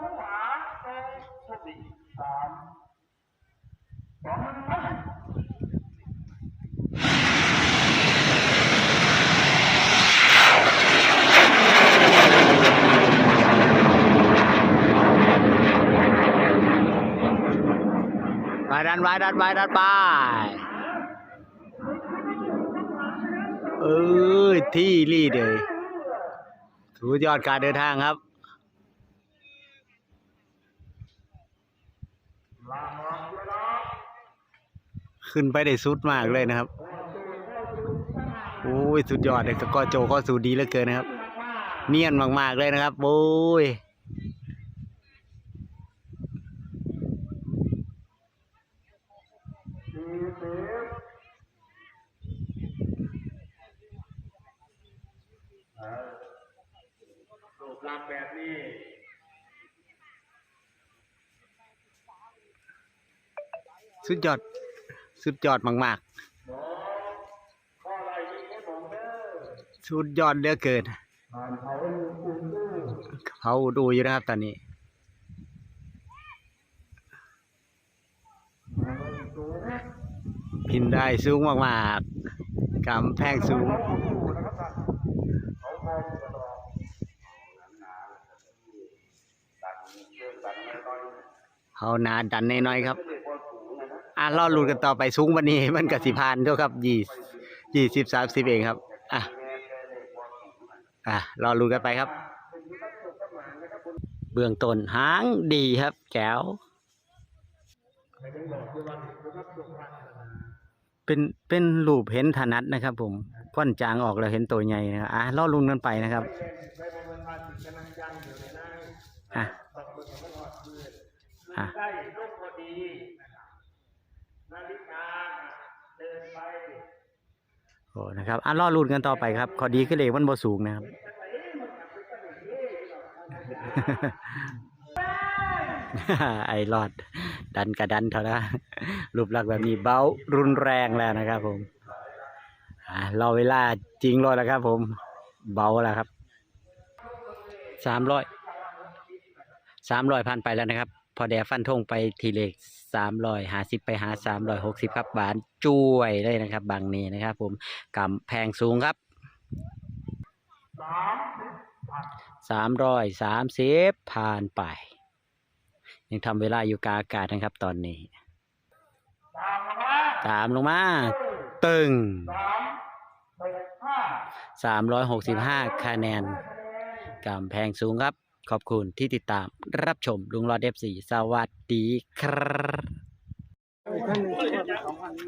ผู้หาเต้สติสามสองมันไปไปดันไปดันไปดันไปเออที่รีดเลยสุดยอดการเดินทางครับ ขึ้นไปได้สุดมากเลยนะครับโอ้ยสุดยอดเลยก็โจก็สูดีเหลือเกินนะครับ เนียนมากๆเลยนะครับโอ้ยสี่สิบเออรูปร่างแบบนี้ สุดยอด สุดยอดมากๆ สุดยอดเหลือเกินเขาดูเด้อเขาดูอยู่นะครับตอนนี้พินได้สูงมากๆ กำแพงสูง เขามองตลอดดันเชื่อมดันไม่น้อยเขาหนาดันน้อยๆครับ อะรอลุ้นกันต่อไปสูงวันนี้ มันกับสิพานเท่าครับยี่ยี่สิบสามสิบเองครับอะอะรอลุ้นกันไปครับ เบื้องต้นหางดีครับแก้วเป็นเป็นรูปเห็นถนัดนะครับ ผมก้อนจางออกแล้วเห็นตัวใหญ่นะอะรอลุ้นกันไปนะครับอะอะ นะครับนาฬิกาเดินไปโอ้นะครับอะรอลุ้นกันต่อไปครับขอดีขึ้นเลยมันบ่สูงนะครับ ไอรอด ดันกระดันเท่านะรูปลักษณ์แบบนี้เบารุนแรงแล้วนะครับผมอ่ารอเวลาจริงรอแล้วครับ ผม เบาแล้วครับสามร้อยสามร้อยพันไปแล้วนะครับ อแดฟันทงไปทีเลขสามร้อยหาสิบไปหาสามร้อยหกสิบครับบานจุ้วยเลยนะครับ บางนี้นะครับ ผมกำแพงสูงครับสามร้อยสามสิบผ่านไป ยังทำเวลาอยู่กาอากาศนะครับ ตอนนี้สามมาตามลงมา ตึงสามแปดห้าสามร้อยหกสิบห้าคะแนนกำแพงสูงครับ ขอบคุณที่ติดตามรับชมลุงรอดเอฟสีสวัสดีครับ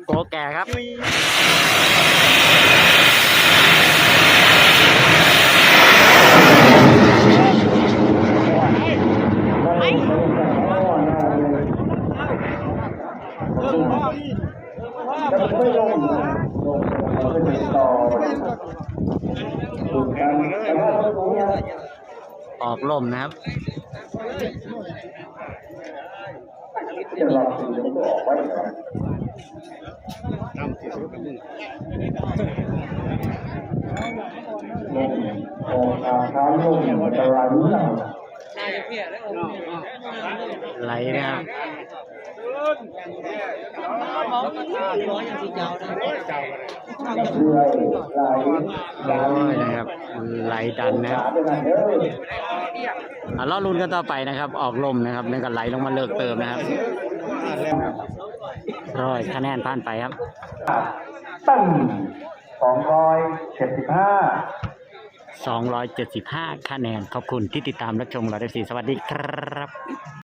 โกแก่ครับอ ออกล่มนะครับ ไหลนะครับ นะครับไหลดันนะครับเป็นอันเด้ออะรอลุ้นกันต่อไปนะครับ ออกลมนะครับนั่นก็ไหลลงมาเลิกเติมนะครับร้อยคะแนนผ่านไปครับตั้งสองร้อยเจ็ดสิบห้า275 คะแนน ขอบคุณที่ติดตามรับชมเราได้สีสวัสดีครับ